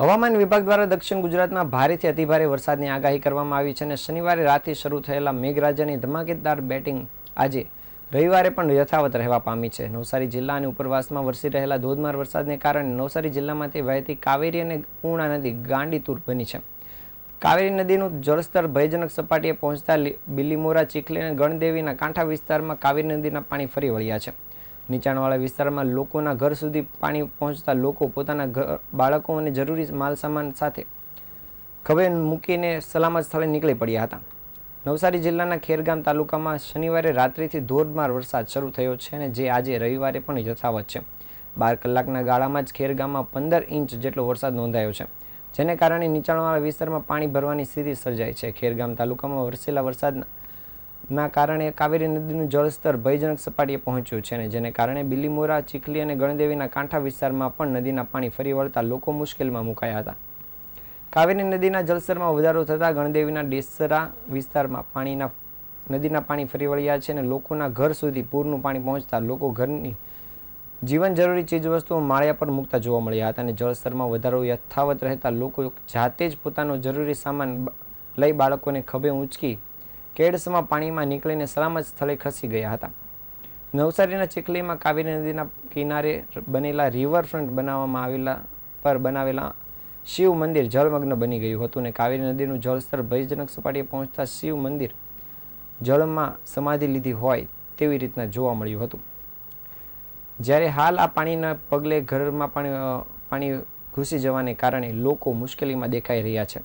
હવામાન વિભાગ દ્વારા દક્ષિણ ગુજરાતમાં ભારેથી અતિભારે વરસાદની આગાહી કરવામાં આવી છે અને શનિવારે રાતથી શરૂ થયેલા મેઘરાજાની ધમાકેદાર બેટિંગ આજે રવિવારે પણ યથાવત રહેવા પામી છે. નવસારી જિલ્લા અને ઉપરવાસમાં વરસી રહેલા ધોધમાર વરસાદને કારણે નવસારી જિલ્લામાંથી વહેતી કાવેરી અને પૂર્ણા નદી ગાંડીતુર બની છે. કાવેરી નદીનું જળસ્તર ભયજનક સપાટીએ પહોંચતા બિલીમોરા, ચીખલી અને ગણદેવીના કાંઠા વિસ્તારમાં કાવેરી નદીના પાણી ફરી વળ્યા છે. નીચાણવાળા વિસ્તારમાં લોકોના ઘર સુધી પાણી પહોંચતા લોકો પોતાના ઘર, બાળકો અને જરૂરી માલસામાન સાથે ખભે મૂકીને સલામત સ્થળે નીકળી પડ્યા હતા. નવસારી જિલ્લાના ખેરગામ તાલુકામાં શનિવારે રાત્રિથી ધોધમાર વરસાદ શરૂ થયો છે અને જે આજે રવિવારે પણ યથાવત છે. બાર કલાકના ગાળામાં જ ખેરગામમાં પંદર ઇંચ જેટલો વરસાદ નોંધાયો છે, જેને કારણે નીચાણવાળા વિસ્તારમાં પાણી ભરવાની સ્થિતિ સર્જાઈ છે. ખેરગામ તાલુકામાં વરસેલા વરસાદના ના કારણે કાવેરી નદીનું જળસ્તર ભયજનક સપાટીએ પહોંચ્યું છે અને જેને કારણે બિલીમોરા, ચીખલી અને ગણદેવીના કાંઠા વિસ્તારમાં પણ નદીના પાણી ફરી વળતા લોકો મુશ્કેલીમાં મુકાયા હતા. કાવેરી નદીના જળસ્તરમાં વધારો થતાં ગણદેવીના ડેસરા વિસ્તારમાં પાણીના, નદીના પાણી ફરી વળ્યા છે અને લોકોના ઘર સુધી પૂરનું પાણી પહોંચતા લોકો ઘરની જીવન જરૂરી ચીજવસ્તુઓ માળિયા પર મૂકતા જોવા મળ્યા હતા અને જળસ્તરમાં વધારો યથાવત રહેતા લોકો જાતે જ પોતાનો જરૂરી સામાન લઈ બાળકોને ખભે ઊંચકી કેડસમાં પાણીમાં નીકળીને સલામત સ્થળે ખસી ગયા હતા. નવસારીના ચીખલીમાં કાવેરી નદીના કિનારે બનેલા રિવરફ્રન્ટ બનાવવામાં આવેલા, પર બનાવેલા શિવ મંદિર જળમગ્ન બની ગયું હતું અને કાવેરી નદીનું જળસ્તર ભયજનક સપાટીએ પહોંચતા શિવ મંદિર જળમાં સમાધિ લીધી હોય તેવી રીતના જોવા મળ્યું હતું. જ્યારે હાલ આ પાણીના પગલે ઘરમાં પાણી પાણી ઘૂસી જવાને કારણે લોકો મુશ્કેલીમાં દેખાઈ રહ્યા છે.